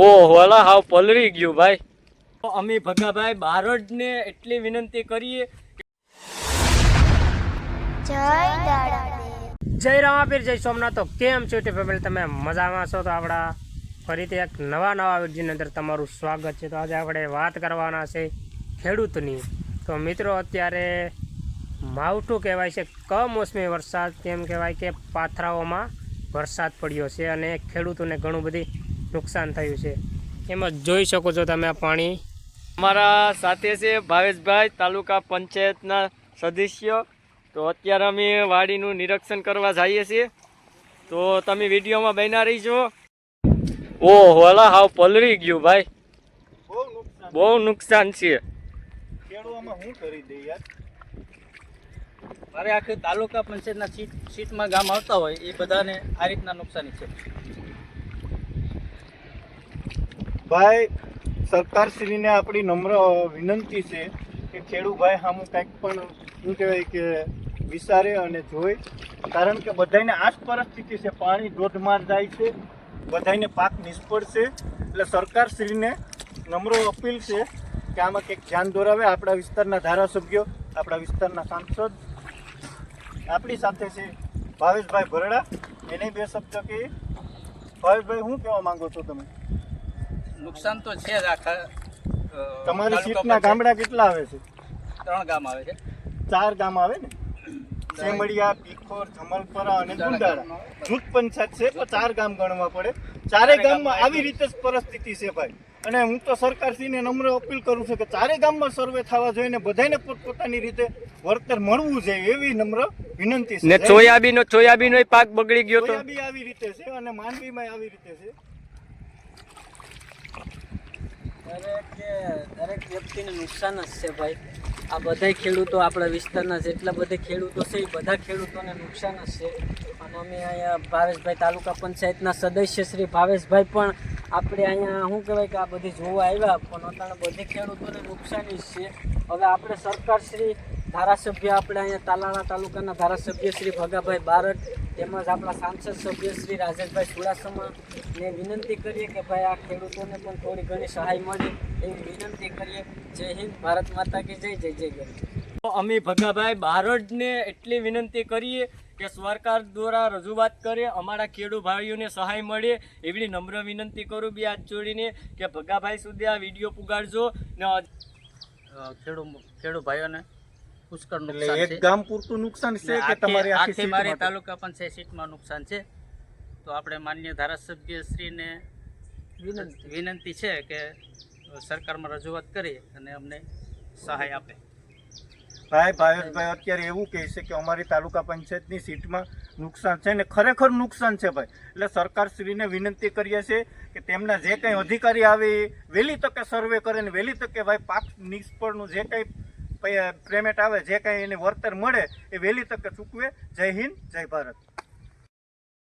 ઓહો અલા હાવ પલરી ગયું ભાઈ. અમે ભગાભાઈ બારડને એટલી વિનંતી કરીએ જય જય રામાપીર જય સોમનાથ. તો કેમ છો તે ફેમિલી તમે મજામાં છો? તો આપણા ફરીથી એક નવા નવા વિડીયોની અંદર તમારું સ્વાગત છે. તો આજે આપણે વાત કરવાના છે ખેડૂતની. તો મિત્રો અત્યારે માવઠું કહેવાય છે કમોસમી વરસાદ. તેમ કહેવાય કે પાથરાઓમાં વરસાદ પડ્યો છે અને ખેડૂતોને ઘણું બધી નુકસાન થયું છે. એમાં જોઈ શકો છો તમે આ પાણી. અમારા સાથે છે ભાવેશભાઈ તાલુકા પંચાયતના સદસ્ય. તો અત્યારે અમે વાડીનું નિરીક્ષણ કરવા જઈએ છીએ. તો તમે વિડીયોમાં બન્યા રહીજો. ઓહો અલા હાવ પલરી ગયું ભાઈ. બહુ નુકસાન બહુ નુકસાન છે શું કરી દે મારે આખી તાલુકા પંચાયતના સીટ સીટમાં ગામ આવતા હોય એ બધાને આ રીતના નુકસાની છે. ભાઈ સરકારશ્રીને આપણી નમ્ર વિનંતી છે કે ખેડૂભાઈ સામું કંઈક પણ, શું કહેવાય કે, વિચારે અને જોઈ કારણ કે બધાને આ જ પરિસ્થિતિ છે, પાણી ધોધમાર જાય છે બધાને પાક નિષ્ફળ છે. એટલે સરકારશ્રીને નમ્ર અપીલ છે કે આમાં કંઈક ધ્યાન દોરાવે. આપણા વિસ્તારના ધારાસભ્યો, આપણા વિસ્તારના સાંસદ, આપણી સાથે છે ભાવેશભાઈ ભરડા. એને બે શબ્દ કે ભાવેશભાઈ, શું કહેવા માંગો છો તમે? નુકસાન તો છે જ આખા તમારી સીટના ગામડા કેટલા આવે છે? ત્રણ ગામ આવે છે. ચાર ગામ આવે ને? સેમડિયા પીખોર જમલપરા અને ગુંદાળા જૂથ પંચાયત છે પણ ચાર ગામ ગણવા પડે. ચારે ગામમાં આવી રીતે જ પરિસ્થિતિ છે ભાઈ. અને હું તો સરકારશ્રીને નમ્ર અપીલ કરું છું કે ચારે ગામમાં સર્વે થવા જોઈએ ને બધાને પોતપોતાની રીતે વળતર મળવું જોઈએ એવી નમ્ર વિનંતી છે. ને સોયાબીન સોયાબીનનો પાક બગડી ગયો તો? સોયાબી આવી રીતે છે અને માંડવીમાં આવી રીતે છે. દરેક વ્યક્તિને નુકસાન જ છે ભાઈ. આ બધા ખેડૂતો આપણા વિસ્તારના જેટલા બધા ખેડૂતો છે, એ બધા ખેડૂતોને નુકસાન જ છે. અને અમે અહીંયા ભાવેશભાઈ તાલુકા પંચાયતના સદસ્ય શ્રી ભાવેશભાઈ પણ આપણે અહીંયા શું કહેવાય કે આ બધી જોવા આવ્યા, પણ અત્યારે બધી ખેડૂતોને નુકસાની છે. હવે આપણે સરકાર શ્રી, ધારાસભ્ય આપણે અહીંયા તાલાળા તાલુકાના ધારાસભ્ય શ્રી ભગાભાઈ બારડ, તેમજ આપણા સાંસદ સભ્ય શ્રી રાજેશભાઈ ચુડાસમાને વિનંતી કરીએ કે ભાઈ આ ખેડૂતોને પણ થોડી ઘણી સહાય મળે એવી વિનંતી કરીએ. જય હિન્દ, ભારત માતા કી જય જય જય ગરી અમે ભગાભાઈ બારડને એટલી વિનંતી કરીએ કે સરકાર દ્વારા રજૂઆત કરે અમારા ખેડૂત ભાઈઓને સહાય મળે એવી નમ્ર વિનંતી કરું બી હાથ જોડીને કે ભગાભાઈ સુધી આ વીડિયો પુગાડજો ને ખેડૂત ખેડૂત ભાઈઓને પુષ્કળ નુકસાન એક ગામ પૂરતું નુકસાન છે કે તમારી આખી આખી મારી તાલુકા પંચાયત સીટમાં નુકસાન છે. તો આપણે માન્ય ધારાસભ્ય શ્રીને વિનંતી. વિનંતી છે કે સરકારમાં રજૂઆત કરી અને અમને સહાય આપે. ભાઈ ભાવેશભાઈ અત્યારે એવું કહે છે કે અમારી તાલુકા પંચાયતની સીટમાં નુકસાન છે ને ખરેખર નુકસાન છે ભાઈ. એટલે સરકારશ્રીને વિનંતી કરીએ છીએ કે તેમના જે કંઈ અધિકારી આવે એ વહેલી તકે સર્વે કરે ને વહેલી તકે ભાઈ પાક નિષ્ફળનું જે કંઈ પેમેન્ટ આવે જે કંઈ એને વળતર મળે એ વહેલી તકે ચૂકવે. જય હિન્દ જય ભારત.